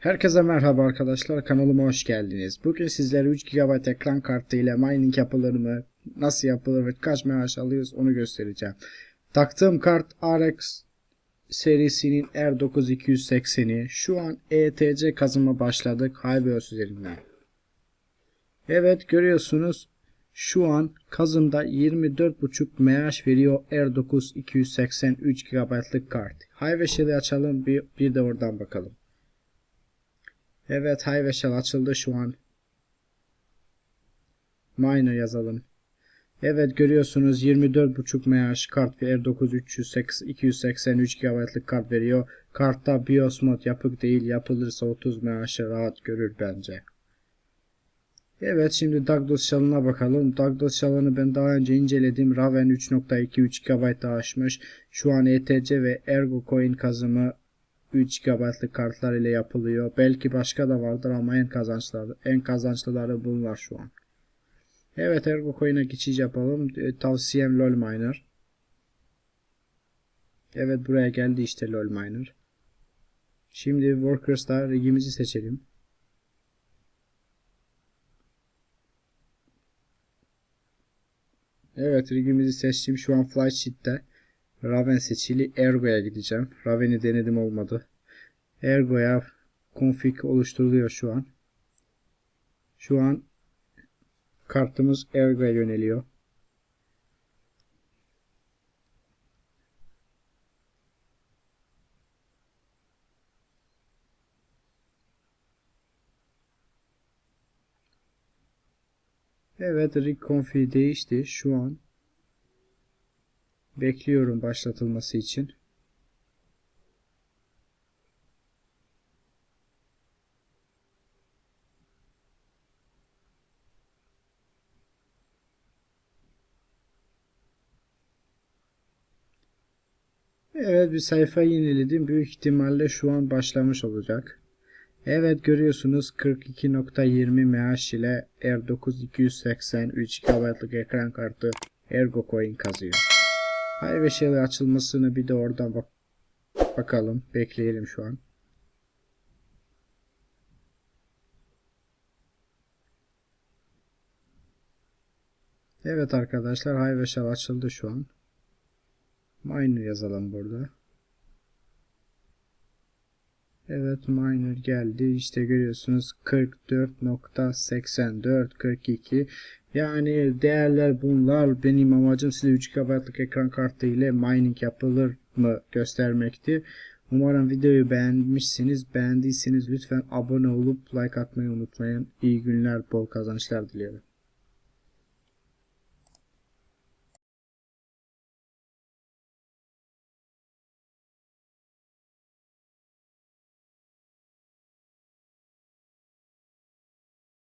Herkese merhaba arkadaşlar kanalıma hoş geldiniz. Bugün sizlere 3 GB ekran kartı ile mining yapılır mı, nasıl yapılır ve kaç maaş alıyoruz onu göstereceğim. Taktığım kart RX serisinin R9 280'i. Şu an ETC kazıma başladık Hypeos üzerinden. Evet görüyorsunuz şu an kazımda 24.5 MH veriyor R9 280 3 GB'lık kart. Hyveşeli açalım bir, bir de oradan bakalım. Evet Shell açıldı şu an. Miner yazalım. Evet görüyorsunuz 24.5 mAh kart ve R9 380, 283 GB'lık kart veriyor. Kartta BIOS mod yapık değil yapılırsa 30 mAh'ı rahat görür bence. Evet şimdi Douglas Shell'ına bakalım. Douglas Shell'ını ben daha önce inceledim. Raven 3.23 GB aşmış. Şu an ETC ve Ergo Coin kazımı 3 GB'lık kartlar ile yapılıyor. Belki başka da vardır ama en kazançlı en kazançlıları bunlar şu an. Evet Ergo Coin'e geçiş yapalım. E, tavsiyem LoL Miner. Evet buraya geldi işte LoL Miner. Şimdi Workers'ta rigimizi seçelim. Evet rigimizi seçtim. Şu an Flight Sheet'te. Raven seçili Ergo'ya gideceğim. Raven'i denedim olmadı. Ergo'ya config oluşturuluyor şu an. Şu an kartımız Ergo'ya yöneliyor. Evet rig config değişti. Şu an Bekliyorum başlatılması için. Evet bir sayfa yeniledim. Büyük ihtimalle şu an başlamış olacak. Evet görüyorsunuz 42.20 mAh ile R9 280 3 GB'lık ekran kartı Ergo Coin kazıyor. Hay ve şeyler açılmasını bir de oradan bak bakalım. Bekleyelim şu an. Evet arkadaşlar Hay ve Shell açıldı şu an. Miner yazalım burada. Evet miner geldi. İşte görüyorsunuz 44.84 42 yani değerler bunlar. Benim amacım size 3 GB'lık ekran kartı ile mining yapılır mı göstermekti. Umarım videoyu beğenmişsiniz. Beğendiyseniz lütfen abone olup like atmayı unutmayın. İyi günler, bol kazançlar diliyorum.